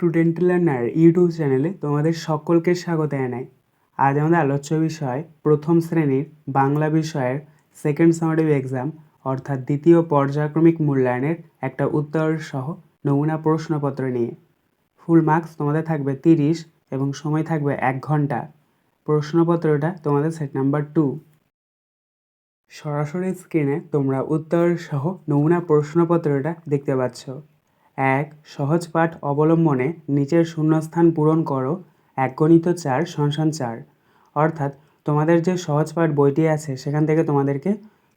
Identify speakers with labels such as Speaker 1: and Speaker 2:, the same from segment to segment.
Speaker 1: Student learner YouTube চ্যানেলে তোমাদের সকলকে স্বাগত জানাই। আজ আমাদের আলোচ্য বিষয়, প্রথম শ্রেণির বাংলা বিষয়ের সেকেন্ড সামারিভ এক্সাম অর্থাৎ দ্বিতীয় পর্যায়ক্রমিক মূল্যায়নের একটা উত্তর সহ নমুনা প্রশ্নপত্র নিয়ে। ফুল মার্কস তোমাদের থাকবে তিরিশ এবং সময় থাকবে এক ঘণ্টা। প্রশ্নপত্রটা তোমাদের সেট নাম্বার টু সরাসরি স্ক্রিনে তোমরা উত্তর সহ নমুনা প্রশ্নপত্রটা দেখতে পাচ্ছ। এক, সহজ পাঠ অবলম্বনে নিচের শূন্যস্থান পূরণ করো এক গণিত চার সংসান চার। অর্থাৎ তোমাদের যে সহজ পাঠ বইটি আছে, সেখান থেকে তোমাদেরকে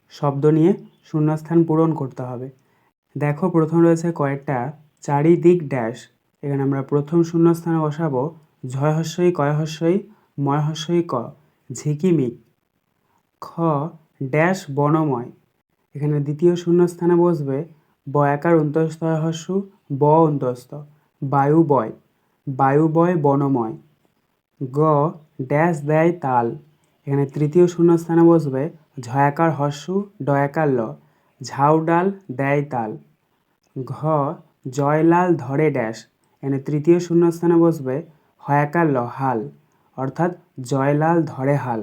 Speaker 1: শব্দ নিয়ে শূন্যস্থান পূরণ করতে হবে। দেখো, প্রথম রয়েছে কয়েকটা চারিদিক ড্যাশ এখানে আমরা প্রথম শূন্যস্থানে বসাবো, ঝয় হস্যই, কয় হস্যই, ময় হস্যই, ক। ঝিকিমিক খ ড্যাশ বনময়। এখানে দ্বিতীয় শূন্যস্থানে বসবে বয়াকার অন্তস্থ হস্যু ব অন্তস্থ। বায়ু বয়। বায়ু বয় বনময়। গ ড্যাশ দেয় তাল। এখানে তৃতীয় শূন্যস্থানে বসবে ঝয়াকার হস্যু ডয়াকার ল। ঝাউ ডাল দেয় তাল। ঘ জয়লাল ধরে ড্যাশ। এখানে তৃতীয় শূন্যস্থানে বসবে হয়াকার ল, হাল। অর্থাৎ জয়লাল ধরে হাল।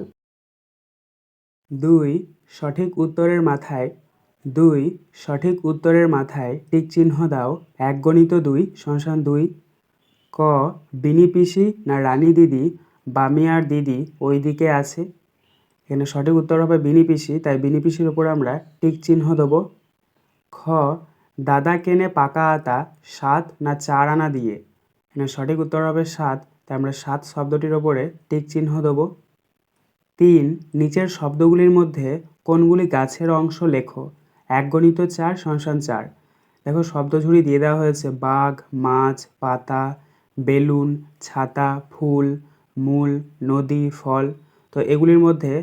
Speaker 1: দুই সঠিক উত্তরের মাথায় দুই, সঠিক উত্তরের মাথায় টিক চিহ্ন দাও। এক গণিত দুই, সংসান দুই। ক, বিনি পিসি না রানী দিদি বামিয়ার দিদি ওই দিকে আছে। এখানে সঠিক উত্তর হবে বিনি পিসি, তাই বিনি পিসির ওপর আমরা টিক চিহ্ন দেবো। খ, দাদা কেনে পাকা আতা, সাত না চার আনা দিয়ে। এখানে সঠিক উত্তর হবে সাত, তাই আমরা সাত শব্দটির ওপরে টিক চিহ্ন দেবো। তিন, নিচের শব্দগুলির মধ্যে কোনগুলি গাছের অংশ লেখো? এক গণিত চার সংসান চার। দেখো শব্দঝুড়ি দিয়ে দেওয়া হয়েছে বাঘ, মাছ, পাতা, বেলুন, ছাতা, ফুল, মূল, নদী, ফল। তো এগুলির মধ্যে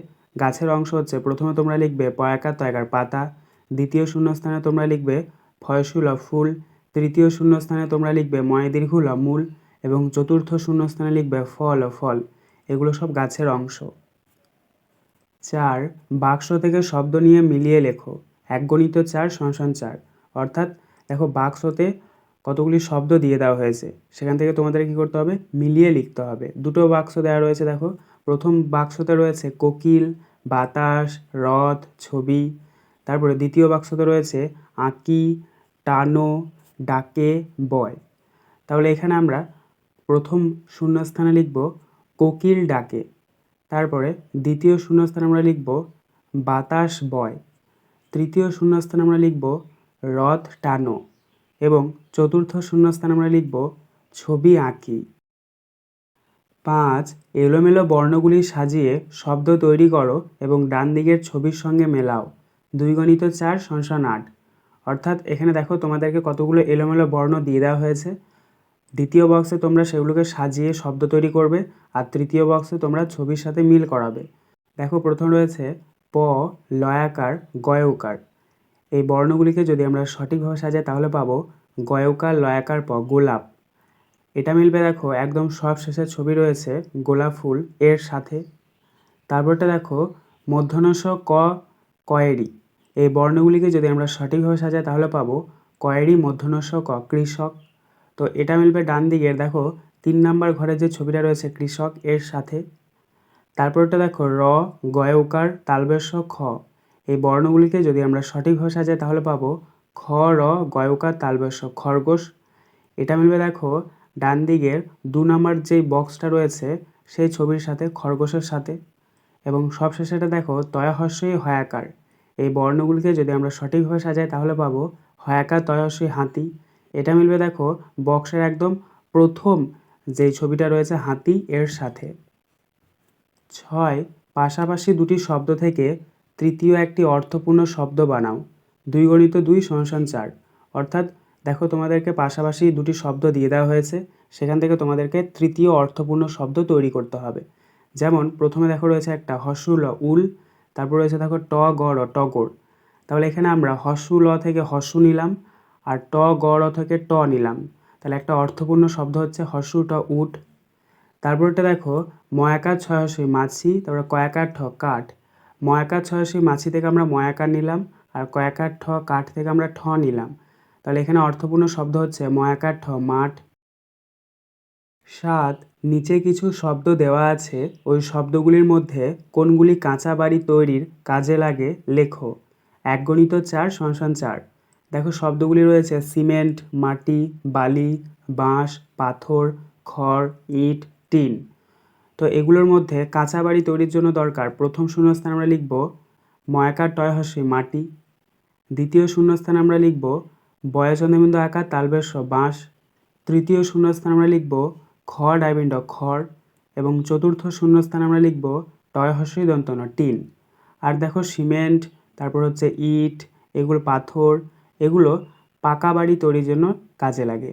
Speaker 1: গাছের অংশ হচ্ছে, প্রথমে তোমরা লিখবে পয়াকার তয়কার পাতা, দ্বিতীয় শূন্যস্থানে তোমরা লিখবে ফয়সুল ফুল, তৃতীয় শূন্যস্থানে তোমরা লিখবে ময় দীর্ঘুল মূল, এবং চতুর্থ শূন্যস্থানে লিখবে ফল ফল। এগুলো সব গাছের অংশ। চার, বাক্স থেকে শব্দ নিয়ে মিলিয়ে লেখো। এক গণিত চার সংসান চার অর্থাৎ দেখো বাক্সতে কতগুলি শব্দ দিয়ে দেওয়া হয়েছে। সেখান থেকে তোমাদের কী করতে হবে? মিলিয়ে লিখতে হবে। দুটো বাক্স দেওয়া রয়েছে দেখো। প্রথম বাক্সতে রয়েছে কোকিল, বাতাস রথ ছবি। তারপরে দ্বিতীয় বাক্সতে রয়েছে আঁকি, টানো, ডাকে, বয়। তাহলে এখানে আমরা প্রথম শূন্যস্থানে লিখব কোকিল ডাকে। তারপরে দ্বিতীয় শূন্যস্থানে আমরা লিখব বাতাস, বয়। তৃতীয় শূন্যস্থানে আমরা লিখব রথ টানো এবং চতুর্থ শূন্যস্থানে আমরা লিখব ছবি আঁকি। পাঁচ, এলোমেলো বর্ণগুলি সাজিয়ে শব্দ তৈরি করো এবং ডান দিকের ছবির সঙ্গে মেলাও। দুই গণিত চার সংসান আট। অর্থাৎ এখানে দেখো তোমাদেরকে কতগুলো এলোমেলো বর্ণ দিয়ে দেওয়া হয়েছে। দ্বিতীয় বক্সে তোমরা সেগুলোকে সাজিয়ে শব্দ তৈরি করবে আর তৃতীয় বক্সে তোমরা ছবির সাথে মিল করাবে। দেখো প্রথম রয়েছে লয়াকার, গয়কার। এই বর্ণগুলিকে যদি আমরা সঠিকভাবে সাজাই, তাহলে পাবো গয়কার, লয়াকার প, গোলাপ। এটা মিলবে দেখো, একদম সব শেষে ছবি রয়েছে গোলাপ ফুল এর সাথে। তারপরটা দেখো মধ্যনস ক, কয়েরি। এই বর্ণগুলিকে যদি আমরা সঠিকভাবে সাজাই, তাহলে পাবো কয়েরি মধ্যনস ক, কৃষক। তো এটা মিলবে ডান দিকের, দেখো, তিন নাম্বার ঘরে যে ছবিটা রয়েছে কৃষক এর সাথে। তারপরটা দেখো, র গয়কার তালবেশ খ। এই বর্ণগুলিকে যদি আমরা সঠিকভাবে সাজাই, তাহলে পাবো খ, র গয়কার তালবেশ খরগোশ, এটা মিলবে দেখো, ডান দিকের দু নম্বর যেই বক্সটা রয়েছে, সেই ছবির সাথে খরগোশের সাথে। এবং সবশেষেটা দেখো, তয়াহস্যই হয়াকার। এই বর্ণগুলিকে যদি আমরা সঠিকভাবে সাজাই, তাহলে পাবো হয়াকার, তয়াহস্যই হাতি। এটা মিলবে দেখো, বক্সের একদম প্রথম যেই ছবিটা রয়েছে হাতি, এর সাথে। ছয়, পাশাপাশি দুটি শব্দ থেকে তৃতীয় একটি অর্থপূর্ণ শব্দ বানাও। দুই গণিত দুই সংসান চার। অর্থাৎ দেখো তোমাদেরকে পাশাপাশি দুটি শব্দ দিয়ে দেওয়া হয়েছে, সেখান থেকে তোমাদেরকে তৃতীয় অর্থপূর্ণ শব্দ তৈরি করতে হবে। যেমন প্রথমে দেখো রয়েছে একটা হসুল উল, তারপর রয়েছে দেখো ট গড় টগর তাহলে এখানে আমরা হসু ল থেকে হসু নিলাম, আর ট গড় থেকে ট নিলাম। তাহলে একটা অর্থপূর্ণ শব্দ হচ্ছে হসু ট উট তারপরটা দেখো ময়াকার ছয়াশি মাছি, তারপরে কয়াকার ঠ কাঠ। ময়াকার ছয়াশি মাছি থেকে আমরা ময়াকার নিলাম, আর কয়াকার ঠ কাঠ থেকে আমরা ঠ নিলাম। তাহলে এখানে অর্থপূর্ণ শব্দ হচ্ছে ময়াকার ঠ মাঠ। সাত, নিচে কিছু শব্দ দেওয়া আছে, ওই শব্দগুলির মধ্যে কোনগুলি কাঁচা বাড়ি তৈরির কাজে লাগে লেখো। এক গণিত চার সংসান চার। দেখো শব্দগুলি রয়েছে, সিমেন্ট, মাটি, বালি, বাঁশ, পাথর, খড়, ইট টিন তো এগুলোর মধ্যে কাঁচা বাড়ি তৈরির জন্য দরকার। প্রথম শূন্যস্থান আমরা লিখব ময়াকার টয় হস্যে মাটি। দ্বিতীয় শূন্যস্থান আমরা লিখব বয়চন্দ্রবিন্দু আকার তালবেশ বাঁশ। তৃতীয় শূন্যস্থান আমরা লিখব খ ডাইবিন্ড খড়। এবং চতুর্থ শূন্যস্থান আমরা লিখব টয় হস্যই দন্তন টিন। আর দেখো সিমেন্ট, তারপর হচ্ছে ইট, এগুলো পাথর, এগুলো পাকা বাড়ি তৈরির জন্য কাজে লাগে।